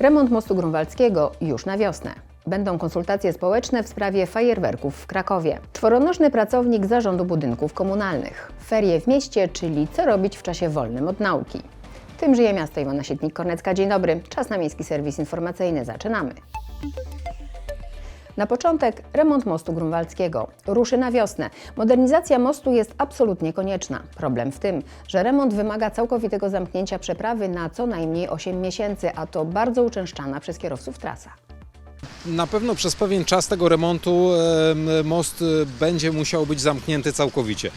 Remont mostu grunwaldzkiego już na wiosnę. Będą konsultacje społeczne w sprawie fajerwerków w Krakowie. Czworonożny pracownik zarządu budynków komunalnych. Ferie w mieście, czyli co robić w czasie wolnym od nauki. Tym żyje miasto Iwona Sietnik-Kornecka. Dzień dobry. Czas na Miejski Serwis Informacyjny. Zaczynamy. Na początek remont mostu grunwaldzkiego. Ruszy na wiosnę. Modernizacja mostu jest absolutnie konieczna. Problem w tym, że remont wymaga całkowitego zamknięcia przeprawy na co najmniej 8 miesięcy, a to bardzo uczęszczana przez kierowców trasa. Na pewno przez pewien czas tego remontu em, most e, będzie musiał być zamknięty całkowicie.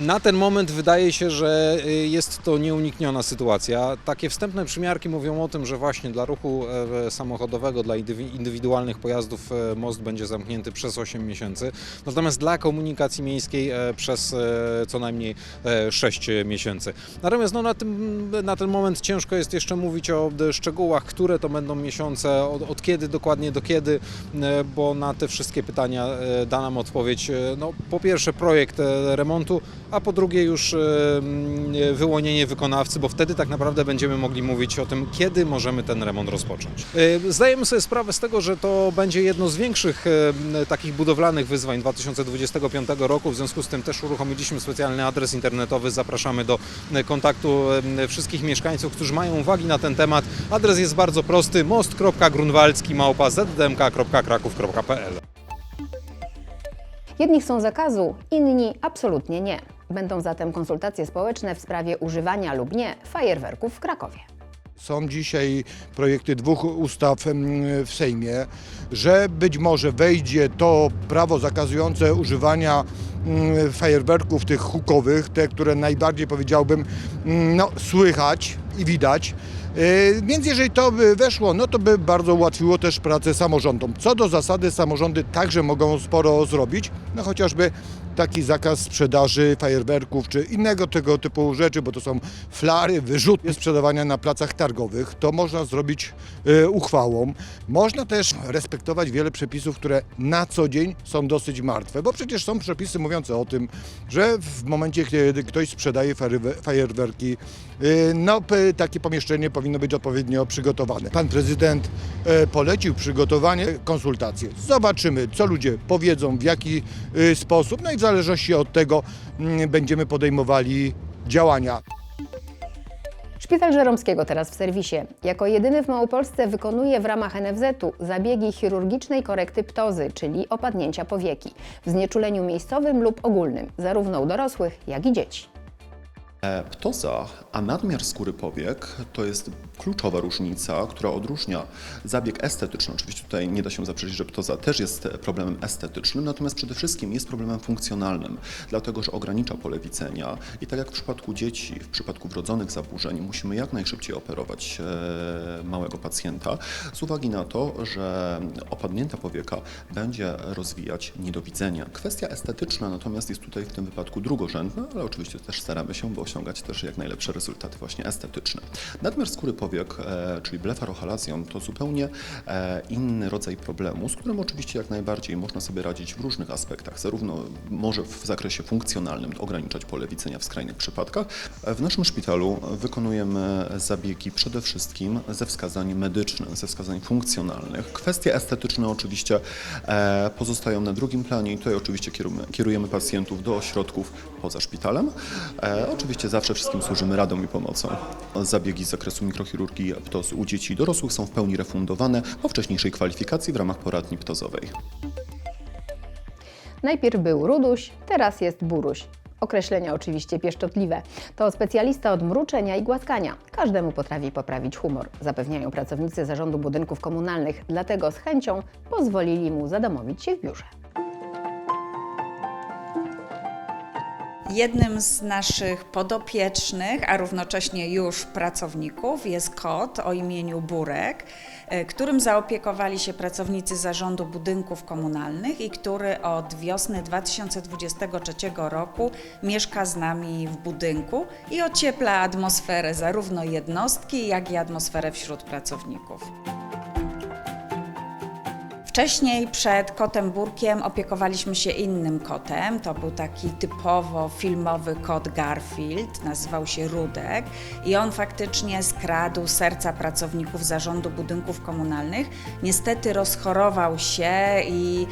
Na ten moment wydaje się, że e, jest to nieunikniona sytuacja. Takie wstępne przymiarki mówią o tym, że właśnie dla ruchu e, samochodowego, dla indywi- indywidualnych pojazdów e, most będzie zamknięty przez 8 miesięcy, natomiast dla komunikacji miejskiej e, przez co najmniej e, 6 miesięcy. Natomiast no, na, tym, na ten moment ciężko jest jeszcze mówić o szczegółach, które to będą miesiące, od, od kiedy dokładnie do kiedy, bo na te wszystkie pytania da nam odpowiedź no, po pierwsze projekt remontu, a po drugie już e, mm, wyłonienie wykonawcy, bo wtedy tak naprawdę będziemy mogli mówić o tym, kiedy możemy ten remont rozpocząć. E, Zdajemy sobie sprawę z tego, że to będzie jedno z większych e, takich budowlanych wyzwań 2025 roku, w związku z tym też uruchomiliśmy specjalny adres internetowy, zapraszamy do kontaktu wszystkich mieszkańców, którzy mają uwagi na ten temat. Adres jest bardzo prosty, most.grunwaldzki małpa zdmk.kraków.pl Jedni chcą zakazu, inni absolutnie nie. Będą zatem konsultacje społeczne w sprawie używania lub nie fajerwerków w Krakowie. Są dzisiaj projekty dwóch ustaw w Sejmie, że być może wejdzie to prawo zakazujące używania mm, fajerwerków tych hukowych, te, które najbardziej powiedziałbym, mm, no, słychać i widać. Yy, Więc jeżeli to by weszło, no to by bardzo ułatwiło też pracę samorządom. Co do zasady samorządy także mogą sporo zrobić, no chociażby taki zakaz sprzedaży fajerwerków czy innego tego typu rzeczy, bo to są flary, wyrzuty sprzedawania na placach targowych. To można zrobić e, uchwałą. Można też respektować wiele przepisów, które na co dzień są dosyć martwe, bo przecież są przepisy mówiące o tym, że w momencie, kiedy ktoś sprzedaje fajerwe- fajerwerki, no p- takie pomieszczenie powinno być odpowiednio przygotowane. Pan prezydent e, polecił przygotowanie konsultacji. Zobaczymy, co ludzie powiedzą, w jaki e, sposób, no i w zależności od tego mm, będziemy podejmowali działania. Szpital Żeromskiego teraz w serwisie. Jako jedyny w Małopolsce wykonuje w ramach NFZ-u zabiegi chirurgicznej korekty ptozy, czyli opadnięcia powieki, w znieczuleniu miejscowym lub ogólnym, zarówno u dorosłych, jak i dzieci. E, Ptoza, a nadmiar skóry powiek to jest kluczowa różnica, która odróżnia zabieg estetyczny. Oczywiście tutaj nie da się zaprzeczyć, że ptoza też jest problemem estetycznym, natomiast przede wszystkim jest problemem funkcjonalnym, dlatego że ogranicza pole widzenia i tak jak w przypadku dzieci, w przypadku wrodzonych zaburzeń, musimy jak najszybciej operować e, małego pacjenta z uwagi na to, że opadnięta powieka będzie rozwijać niedowidzenie. Kwestia estetyczna natomiast jest tutaj w tym wypadku drugorzędna, ale oczywiście też staramy się, by osiągać też jak najlepsze rezultaty właśnie estetyczne. Nadmiar skóry powiek, e, czyli blefarohalazjon, to zupełnie e, inny rodzaj problemu, z którym oczywiście jak najbardziej można sobie radzić w różnych aspektach, zarówno może w zakresie funkcjonalnym ograniczać pole widzenia w skrajnych przypadkach. E, W naszym szpitalu wykonujemy zabiegi przede wszystkim ze wskazań medycznych, ze wskazań funkcjonalnych. Kwestie estetyczne oczywiście pozostają na drugim planie i tutaj oczywiście kierujemy, kierujemy pacjentów do ośrodków poza szpitalem. E, oczywiście zawsze wszystkim służymy radą i pomocą. Zabiegi z zakresu mikrochirurgii ptoz u dzieci i dorosłych są w pełni refundowane po wcześniejszej kwalifikacji w ramach poradni ptozowej. Najpierw był Ruduś, teraz jest Buruś. Określenia oczywiście pieszczotliwe. To specjalista od mruczenia i głaskania. Każdemu potrafi poprawić humor, zapewniają pracownicy Zarządu Budynków Komunalnych, dlatego z chęcią pozwolili mu zadomowić się w biurze. Jednym z naszych podopiecznych, a równocześnie już pracowników jest kot o imieniu Burek, e, którym zaopiekowali się pracownicy Zarządu Budynków Komunalnych i który od wiosny 2023 roku mieszka z nami w budynku i ociepla atmosferę zarówno jednostki, jak i atmosferę wśród pracowników. Wcześniej przed kotem Burkiem opiekowaliśmy się innym kotem. To był taki typowo filmowy kot Garfield, nazywał się Rudek i on faktycznie skradł serca pracowników zarządu budynków komunalnych. Niestety rozchorował się i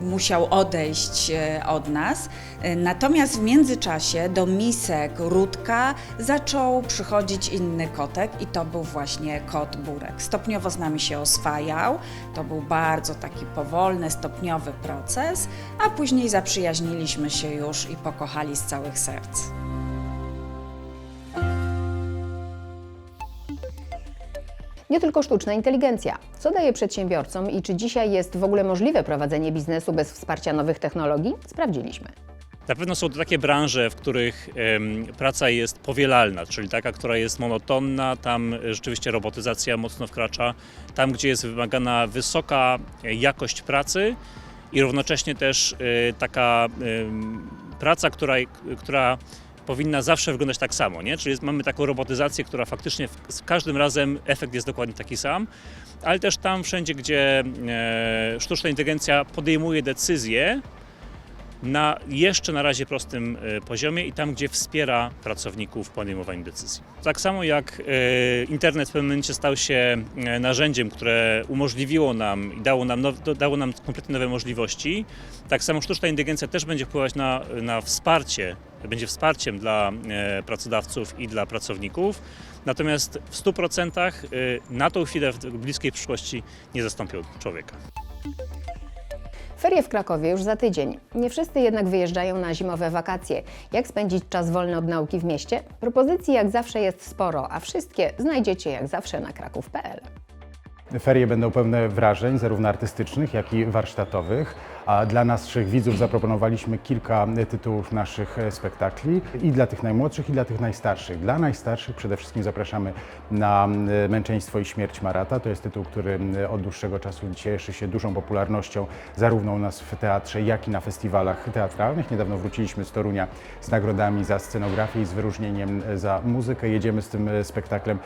musiał odejść e, od nas. E, Natomiast w międzyczasie do misek Rudka zaczął przychodzić inny kotek i to był właśnie kot Burek. Stopniowo z nami się oswajał. To był bardzo taki powolny, stopniowy proces, a później zaprzyjaźniliśmy się już i pokochali z całych serc. Nie tylko sztuczna inteligencja. Co daje przedsiębiorcom i czy dzisiaj jest w ogóle możliwe prowadzenie biznesu bez wsparcia nowych technologii? Sprawdziliśmy. Na pewno są to takie branże, w których praca jest powielalna, czyli taka, która jest monotonna, tam rzeczywiście robotyzacja mocno wkracza, tam gdzie jest wymagana wysoka jakość pracy i równocześnie też e, taka praca, która, która powinna zawsze wyglądać tak samo, nie? Czyli jest, mamy taką robotyzację, która faktycznie w, z każdym razem efekt jest dokładnie taki sam, ale też tam wszędzie, gdzie e, sztuczna inteligencja podejmuje decyzje, na jeszcze na razie prostym e, poziomie i tam, gdzie wspiera pracowników w podejmowaniu decyzji. Tak samo jak e, internet w pewnym momencie stał się e, narzędziem, które umożliwiło nam i dało nam, dało nam kompletnie nowe możliwości, tak samo sztuczna inteligencja też będzie wpływać na, na wsparcie, będzie wsparciem dla pracodawców i dla pracowników. Natomiast w 100% e, na tą chwilę w bliskiej przyszłości nie zastąpią człowieka. Ferie w Krakowie już za tydzień. Nie wszyscy jednak wyjeżdżają na zimowe wakacje. Jak spędzić czas wolny od nauki w mieście? Propozycji jak zawsze jest sporo, a wszystkie znajdziecie jak zawsze na kraków.pl. Ferie będą pełne wrażeń, zarówno artystycznych, jak i warsztatowych. A dla naszych widzów zaproponowaliśmy kilka tytułów naszych e, spektakli i dla tych najmłodszych, i dla tych najstarszych. Dla najstarszych przede wszystkim zapraszamy na e, Męczeństwo i śmierć Marata. To jest tytuł, który e, od dłuższego czasu cieszy się dużą popularnością zarówno u nas w teatrze, jak i na festiwalach teatralnych. Niedawno wróciliśmy z Torunia z nagrodami za scenografię i z wyróżnieniem za muzykę. Jedziemy z tym spektaklem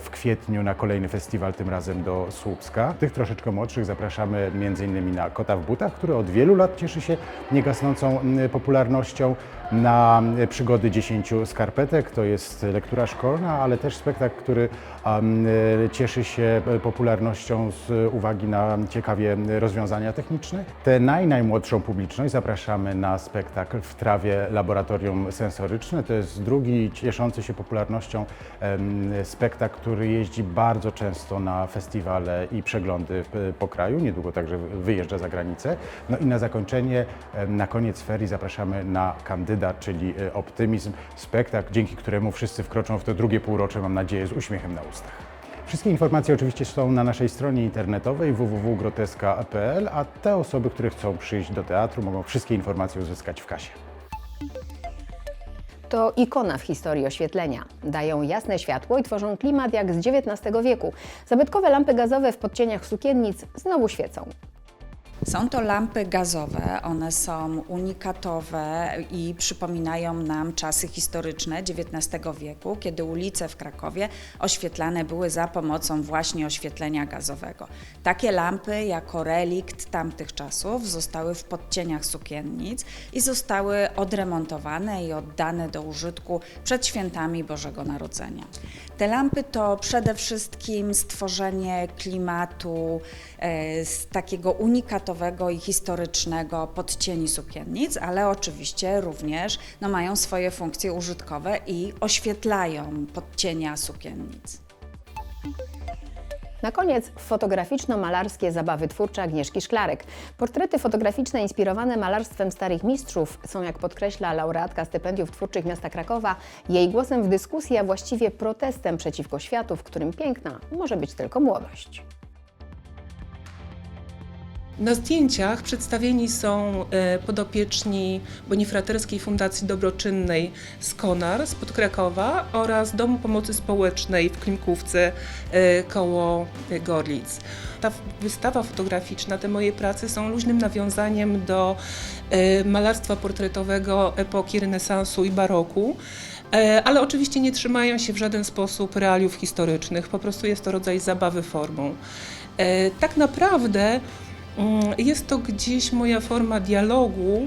w kwietniu na kolejny festiwal, tym razem do Słupska. Tych troszeczkę młodszych zapraszamy m.in. na Kota w butach, który od wielu lat cieszy się niegasnącą m, popularnością. Na przygody 10 skarpetek to jest lektura szkolna, ale też spektakl, który cieszy się popularnością z uwagi na ciekawie rozwiązania techniczne. Tę naj, najmłodszą publiczność zapraszamy na spektakl w trawie Laboratorium Sensoryczne. To jest drugi cieszący się popularnością spektakl, który jeździ bardzo często na festiwale i przeglądy po kraju. Niedługo także wyjeżdża za granicę. No i na zakończenie, na koniec ferii zapraszamy na Kandydat, czyli e, Optymizm, spektakl, dzięki któremu wszyscy wkroczą w to drugie półrocze, mam nadzieję, z uśmiechem na ustach. Wszystkie informacje oczywiście są na naszej stronie internetowej www.groteska.pl, a te osoby, które chcą przyjść do teatru, mogą wszystkie informacje uzyskać w kasie. To ikona w historii oświetlenia. Dają jasne światło i tworzą klimat jak z XIX wieku. Zabytkowe lampy gazowe w podcieniach sukiennic znowu świecą. Są to lampy gazowe, one są unikatowe i przypominają nam czasy historyczne XIX wieku, kiedy ulice w Krakowie oświetlane były za pomocą właśnie oświetlenia gazowego. Takie lampy jako relikt tamtych czasów zostały w podcieniach sukiennic i zostały odremontowane i oddane do użytku przed świętami Bożego Narodzenia. Te lampy to przede wszystkim stworzenie klimatu e, z takiego unikatowego i historycznego podcieni sukiennic, ale oczywiście również no, mają swoje funkcje użytkowe i oświetlają podcienia sukiennic. Na koniec fotograficzno-malarskie zabawy twórcze Agnieszki Szklarek. Portrety fotograficzne inspirowane malarstwem starych mistrzów są, jak podkreśla laureatka stypendiów twórczych miasta Krakowa, jej głosem w dyskusji, a właściwie protestem przeciwko światu, w którym piękna może być tylko młodość. Na zdjęciach przedstawieni są e, podopieczni Bonifraterskiej Fundacji Dobroczynnej Skonar spod Krakowa oraz Domu Pomocy Społecznej w Klimkówce e, koło e, Gorlic. Ta wystawa fotograficzna, te moje prace są luźnym nawiązaniem do malarstwa portretowego epoki renesansu i baroku. Ale oczywiście nie trzymają się w żaden sposób realiów historycznych, po prostu jest to rodzaj zabawy formą. Tak naprawdę Jest to gdzieś moja forma dialogu,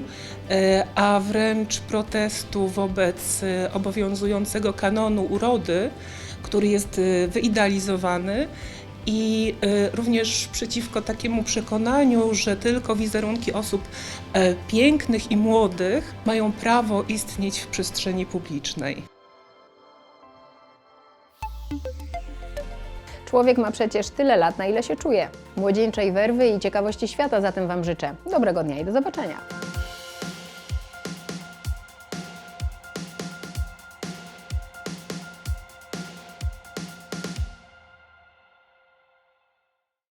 e, a wręcz protestu wobec e, obowiązującego kanonu urody, który jest e, wyidealizowany. I również przeciwko takiemu przekonaniu, że tylko wizerunki osób pięknych i młodych mają prawo istnieć w przestrzeni publicznej. Człowiek ma przecież tyle lat, na ile się czuje. Młodzieńczej werwy i ciekawości świata zatem Wam życzę. Dobrego dnia i do zobaczenia.